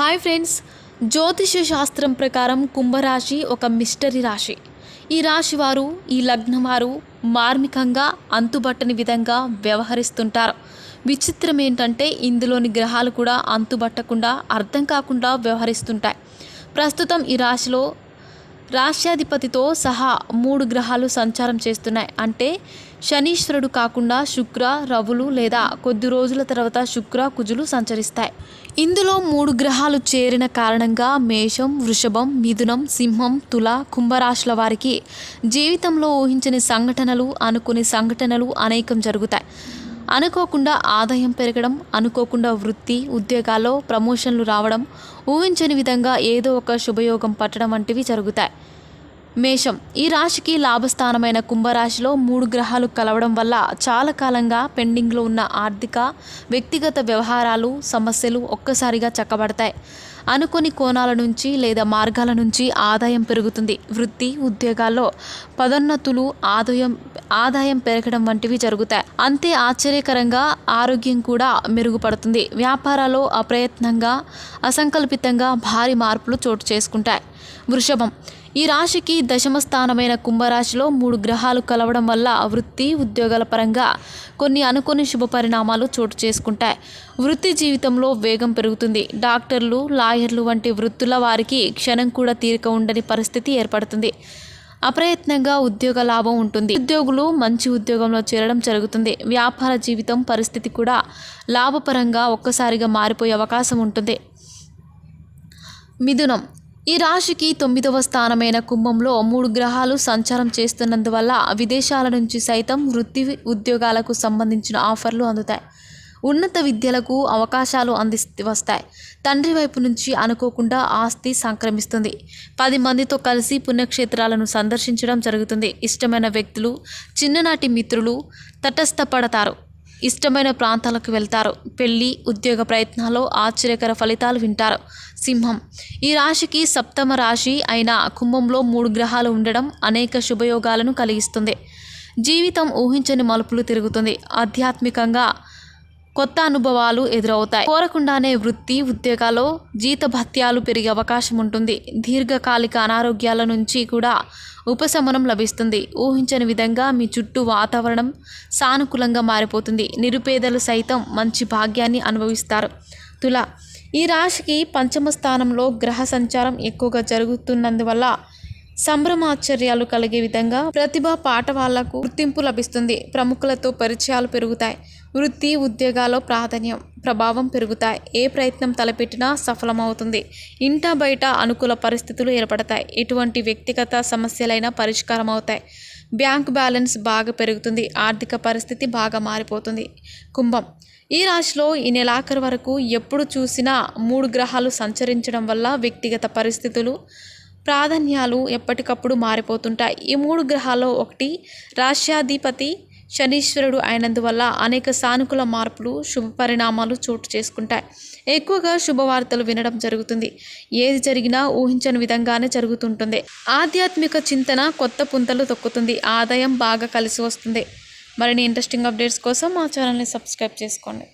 Hi friends. జ్యోతిష శాస్త్రం ప్రకారం కుంభరాశి ఒక మిస్టరీ రాశి. ఈ రాశి వారు ఈ లగ్నం వారు మార్మికంగా అంతుబట్టని విధంగా వ్యవహరిస్తుంటారు. విచిత్రం ఏంటంటే ఇందులోని గ్రహాలు కూడా అంతుబట్టకుండా అర్థం కాకుండా వ్యవహరిస్తుంటాయి. ప్రస్తుతం ఈ రాశిలో రాష్ట్రాధిపతితో సహా మూడు గ్రహాలు సంచారం చేస్తున్నాయి. అంటే శనీశ్వరుడు కాకుండా శుక్ర రవులు లేదా కొద్ది రోజుల తర్వాత శుక్ర కుజులు సంచరిస్తాయి. ఇందులో మూడు గ్రహాలు చేరిన కారణంగా మేషం వృషభం మిథునం సింహం తుల కుంభరాశుల వారికి జీవితంలో ఊహించని సంఘటనలు అనుకుని సంఘటనలు అనేకం జరుగుతాయి. అనుకోకుండా ఆదాయం పెరగడం అనుకోకుండా వృత్తి ఉద్యోగాల్లో ప్రమోషన్లు రావడం ఊహించని విధంగా ఏదో ఒక శుభయోగం పట్టడం వంటివి జరుగుతాయి. మేషం. ఈ రాశికి లాభస్థానమైన కుంభరాశిలో మూడు గ్రహాలు కలవడం వల్ల చాలా కాలంగా పెండింగ్లో ఉన్న ఆర్థిక వ్యక్తిగత వ్యవహారాలు సమస్యలు ఒక్కసారిగా చక్కబడతాయి. అనుకోని కోణాల నుంచి లేదా మార్గాల నుంచి ఆదాయం పెరుగుతుంది. వృత్తి ఉద్యోగాల్లో పదోన్నతులు ఆదాయం ఆదాయం పెరగడం వంటివి జరుగుతాయి. అంతే ఆశ్చర్యకరంగా ఆరోగ్యం కూడా మెరుగుపడుతుంది. వ్యాపారాల్లో అప్రయత్నంగా అసంకల్పితంగా భారీ మార్పులు చోటు చేసుకుంటాయి. వృషభం. ఈ రాశికి దశమ స్థానమైన కుంభరాశిలో మూడు గ్రహాలు కలవడం వల్ల వృత్తి ఉద్యోగాల పరంగా కొన్ని అనుకోని శుభ పరిణామాలు చోటు చేసుకుంటాయి. వృత్తి జీవితంలో వేగం పెరుగుతుంది. డాక్టర్లు లాయర్లు వంటి వృత్తుల వారికి క్షణం కూడా తీరిక ఉండని పరిస్థితి ఏర్పడుతుంది. అప్రయత్నంగా ఉద్యోగ లాభం ఉంటుంది. ఉద్యోగులు మంచి ఉద్యోగంలో చేరడం జరుగుతుంది. వ్యాపార జీవితం పరిస్థితి కూడా లాభపరంగా ఒక్కసారిగా మారిపోయే అవకాశం ఉంటుంది. మిథునం ఈ రాశికి తొమ్మిదవ స్థానమైన కుంభంలో మూడు గ్రహాలు సంచారం చేస్తున్నందువల్ల విదేశాల నుంచి సైతం వృత్తి ఉద్యోగాలకు సంబంధించిన ఆఫర్లు అందుతాయి. ఉన్నత విద్యలకు అవకాశాలు అంది వస్తాయి. తండ్రి వైపు నుంచి అనుకోకుండా ఆస్తి సంక్రమిస్తుంది. పది మందితో కలిసి పుణ్యక్షేత్రాలను సందర్శించడం జరుగుతుంది. ఇష్టమైన వ్యక్తులు చిన్ననాటి మిత్రులు తటస్థపడతారు. ఇష్టమైన ప్రాంతాలకు వెళ్తారు. పెళ్ళి ఉద్యోగ ప్రయత్నాల్లో ఆశ్చర్యకర ఫలితాలు వింటారు. సింహం. ఈ రాశికి సప్తమ రాశి అయిన కుంభంలో మూడు గ్రహాలు ఉండడం అనేక శుభయోగాలను కలిగిస్తుంది. జీవితం ఊహించని మలుపులు తిరుగుతుంది. ఆధ్యాత్మికంగా కొత్త అనుభవాలు ఎదురవుతాయి. కోరకుండానే వృత్తి ఉద్యోగాల్లో జీతభత్యాలు పెరిగే అవకాశం ఉంటుంది. దీర్ఘకాలిక అనారోగ్యాల నుంచి కూడా ఉపశమనం లభిస్తుంది. ఊహించని విధంగా మీ చుట్టూ వాతావరణం సానుకూలంగా మారిపోతుంది. నిరుపేదలు సైతం మంచి భాగ్యాన్ని అనుభవిస్తారు. తుల ఈ రాశికి పంచమ స్థానంలో గ్రహ సంచారం ఎక్కువగా జరుగుతున్నందువల్ల సంభ్రమాశ్చర్యాలు కలిగే విధంగా ప్రతిభ పాట వాళ్ళకు గుర్తింపు లభిస్తుంది. ప్రముఖులతో పరిచయాలు పెరుగుతాయి. వృత్తి ఉద్యోగాల్లో ప్రాధాన్యం ప్రభావం పెరుగుతాయి. ఏ ప్రయత్నం తలపెట్టినా సఫలమవుతుంది. ఇంట బయట అనుకూల పరిస్థితులు ఏర్పడతాయి. ఎటువంటి వ్యక్తిగత సమస్యలైనా పరిష్కారం అవుతాయి బ్యాంక్ బ్యాలెన్స్ బాగా పెరుగుతుంది. ఆర్థిక పరిస్థితి బాగా మారిపోతుంది. కుంభం. ఈ రాశిలో ఈ నెలాఖరు వరకు ఎప్పుడు చూసినా మూడు గ్రహాలు సంచరించడం వల్ల వ్యక్తిగత పరిస్థితులు ప్రాధాన్యాలు ఎప్పటికప్పుడు మారిపోతుంటాయి. ఈ మూడు గ్రహాల్లో ఒకటి రాష్ట్రాధిపతి శనీశ్వరుడు అయినందువల్ల అనేక సానుకూల మార్పులు శుభ పరిణామాలు చోటు చేసుకుంటాయి. ఎక్కువగా శుభవార్తలు వినడం జరుగుతుంది. ఏది జరిగినా ఊహించని విధంగానే జరుగుతుంటుంది. ఆధ్యాత్మిక చింతన కొత్త పుంతలు తొక్కుతుంది. ఆదాయం బాగా కలిసి వస్తుంది. మరిన్ని ఇంట్రెస్టింగ్ అప్డేట్స్ కోసం మా ఛానల్ని సబ్స్క్రైబ్ చేసుకోండి.